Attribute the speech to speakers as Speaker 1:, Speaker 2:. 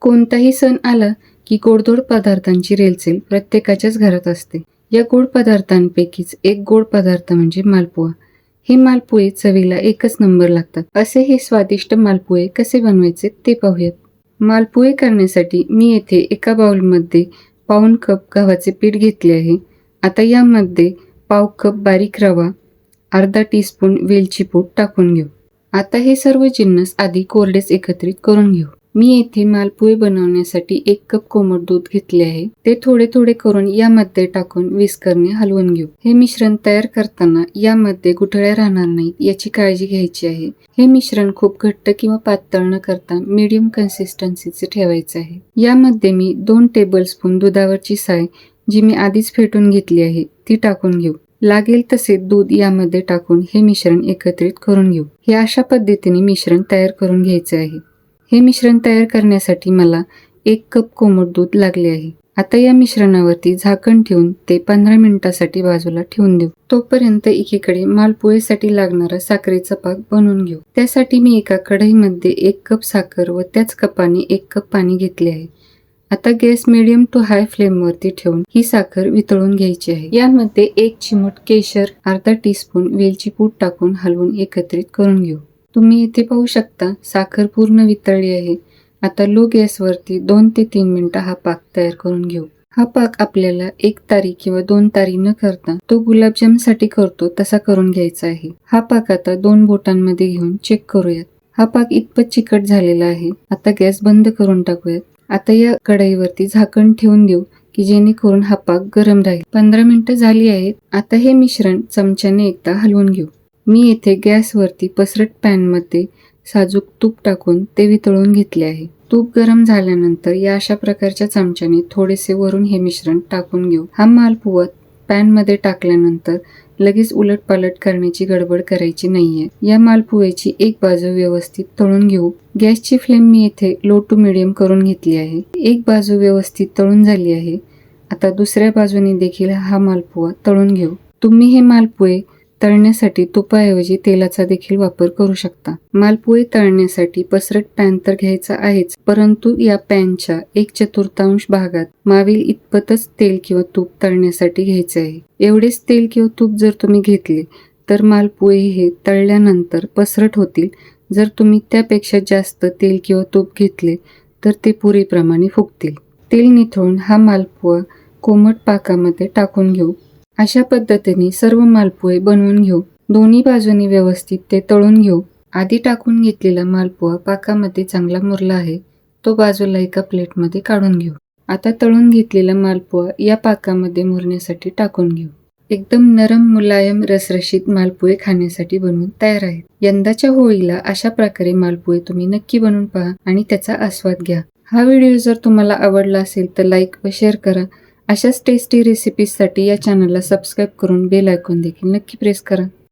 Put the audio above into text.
Speaker 1: कोणताही सण आला की गोडधोड पदार्थांची रेलचेल प्रत्येकाच्याच घरात असते. या गोड पदार्थांपैकीच एक गोड पदार्थ म्हणजे मालपुआ हे मालपुए चवीला एकच नंबर लागतात. असे हे स्वादिष्ट मालपुए कसे बनवायचे ते पाहूयात. मालपुए करण्यासाठी मी येथे एका बाउलमध्ये पाऊन कप गव्हाचे पीठ घेतले आहे. आता यामध्ये पाव कप बारीक रवा अर्धा टीस्पून वेलची पूड टाकून घेऊ. आता हे सर्व जिन्नस आधी कोरडेच एकत्रित करून घेऊ. मी येथे मालपुए बनवण्यासाठी एक कप कोमट दूध घेतले आहे. ते थोडे थोडे करून यामध्ये टाकून विस्करने हलवून घेऊ. हे मिश्रण तयार करताना यामध्ये गुठळ्या राहणार नाहीत याची काळजी घ्यायची आहे. हे मिश्रण खूप घट्ट किंवा पातळ न करता मीडियम कन्सिस्टन्सीचे ठेवायचे आहे. यामध्ये मी दोन टेबलस्पून दुधावरची साय जी मी आधीच फेटून घेतली आहे ती टाकून घेऊ. लागेल तसे दूध यामध्ये टाकून हे मिश्रण एकत्रित करून घेऊ. हे अशा पद्धतीने मिश्रण तयार करून घ्यायचे आहे. हे मिश्रण तयार करण्यासाठी मला एक कप कोमट दूध लागले आहे. आता या मिश्रणावरती झाकण ठेवून ते पंधरा मिनिटासाठी बाजूला ठेवून देऊ. तोपर्यंत एकीकडे मालपुळेसाठी लागणारा साखरेचा पाक बनवून घेऊ. त्यासाठी मी एका कढईमध्ये एक कप साखर व त्याच कपाने एक कप पाणी घेतले आहे. आता गॅस मिडियम टू हाय फ्लेमवरती ठेवून ही साखर वितळून घ्यायची आहे. यामध्ये एक चिमूट केशर अर्धा टीस्पून वेलची पूड टाकून हलवून एकत्रित करून घेऊ. तुम्ही इथे पाहू शकता साखर पूर्ण वितळली आहे. आता लो गॅसवरती दोन ते तीन मिनटं हा पाक तयार करून घेऊ. हा पाक आपल्याला एक तारी किंवा दोन तारी न करता तो गुलाबजामसाठी करतो तसा करून घ्यायचा आहे. हा पाक आता दोन बोटांमध्ये घेऊन चेक करूयात. हा पाक इतपत चिकट झालेला आहे. आता गॅस बंद करून टाकूयात. आता या कढईवरती झाकण ठेवून देऊ की जेणेकरून हा पाक गरम राहील. पंधरा मिनिटं झाली आहेत. आता हे मिश्रण चमच्याने एकदा हलवून घेऊ. मी येथे गॅसवरती पसरट पॅनमध्ये साजूक तूप टाकून ते वितळून घेतले आहे. तूप गरम झाल्यानंतर या अशा प्रकारच्या चमच्याने थोडेसे वरून हे मिश्रण टाकून घेऊ. हा मालपुआ पॅनमध्ये टाकल्यानंतर लगेच उलट पालट करण्याची गडबड करायची नाहीये. या मालपुव्याची एक बाजू व्यवस्थित तळून घेऊ. गॅसची फ्लेम मी येथे लो टू मिडियम करून घेतली आहे. एक बाजू व्यवस्थित तळून झाली आहे. आता दुसऱ्या बाजूने देखील हा मालपुवा तळून घेऊ. तुम्ही हे मालपुए तळण्यासाठी तुपाऐवजी तेलाचा देखील वापर करू शकता. मालपुए तळण्यासाठी पसरट पॅन तर घ्यायचा आहेच परंतु या पॅनच्या एक चतुर्थांश भागात मावील इतपतच तेल किंवा तूप तळण्यासाठी घ्यायचे आहे. एवढेच तेल किंवा तूप जर तुम्ही घेतले तर मालपोहे हे तळल्यानंतर पसरट होतील. जर तुम्ही त्यापेक्षा जास्त तेल किंवा तूप घेतले तर ते पुरेप्रमाणे फुगतील. तेल निथळून हा मालपुआ कोमट पाकामध्ये टाकून घेऊ. अशा पद्धतीने सर्व मालपोहे बनवून घेऊ. दोन्ही बाजूनी व्यवस्थित ते तळून घेऊ. आधी टाकून घेतलेला मालपोहा पाकामध्ये चांगला मुरला आहे. तो बाजूला एका प्लेटमध्ये काढून घेऊ. आता तळून घेतलेला मालपोहा या पाकामध्ये मुरण्यासाठी टाकून घेऊ. एकदम नरम मुलायम रसरशीत मालपुहे खाण्यासाठी बनवून तयार आहेत. यंदाच्या होळीला अशा प्रकारे मालपुहे तुम्ही नक्की बनवून पहा आणि त्याचा आस्वाद घ्या. हा व्हिडिओ जर तुम्हाला आवडला असेल तर लाईक व शेअर करा. अशाच टेस्टी रेसिपीजसाठी या चॅनलला सबस्क्राईब करून बेल आयकॉन देखील नक्की प्रेस करा.